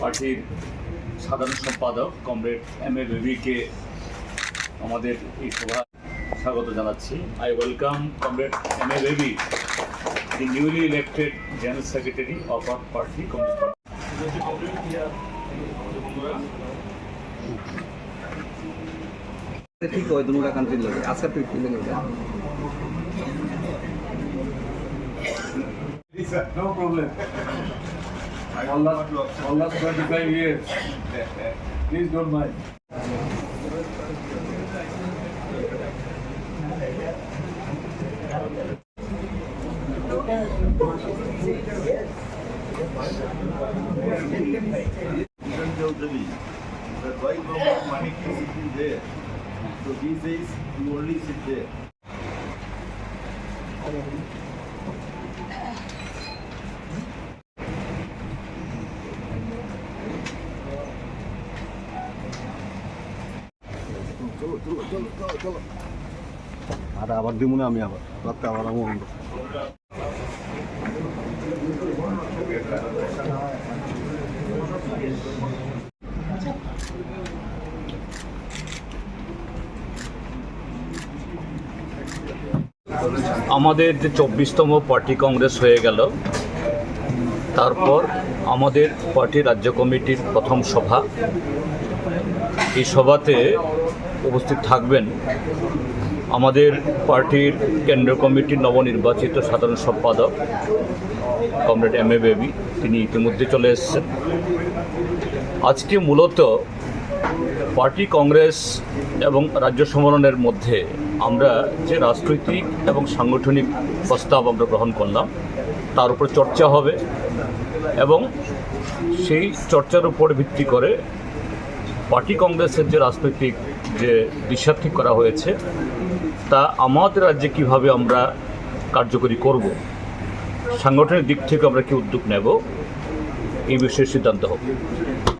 পার্টির সাধারণ সম্পাদক, কমরেড এম এ বেবিকে আমাদের এই সভা স্বাগত জানাচ্ছি। I welcome comrade M A Baby the newly elected general secretary of our party party ঠিক হয় দুটা কান্ট্রির লগে আজকে তুই কি লাগে No problem. All last, all last 25 years. Please don't mind. Kiran Chaudhary, the wife of Manik is sitting there. So he says, you only sit there. আর আবার দিব না আমি আবার রাত্রে আবার আমি অন্ধ আমাদের যে চব্বিশতম পার্টি কংগ্রেস হয়ে গেল, তারপর আমাদের পার্টি রাজ্য কমিটির প্রথম সভা। এই সভাতে উপস্থিত থাকবেন আমাদের পার্টির কেন্দ্রীয় কমিটির নবনির্বাচিত সাধারণ সম্পাদক, কমরেড এম এ বেবি। তিনি ইতিমধ্যে চলে এসেছেন। আজকে মূলত পার্টি কংগ্রেস এবং রাজ্য সম্মেলনের মধ্যে আমরা যে রাজনৈতিক এবং সাংগঠনিক প্রস্তাব আমরা গ্রহণ করলাম, তার উপর চর্চা হবে এবং সেই চর্চার উপর ভিত্তি করে পার্টি কংগ্রেসের যে রাজনৈতিক যে দিশা ঠিক করা হয়েছে, তা আমাদের রাজ্যে কীভাবে আমরা কার্যকরী করব, সাংগঠনিক দিক থেকে আমরা কি উদ্যোগ নেব, এই বিষয়ে সিদ্ধান্ত হবে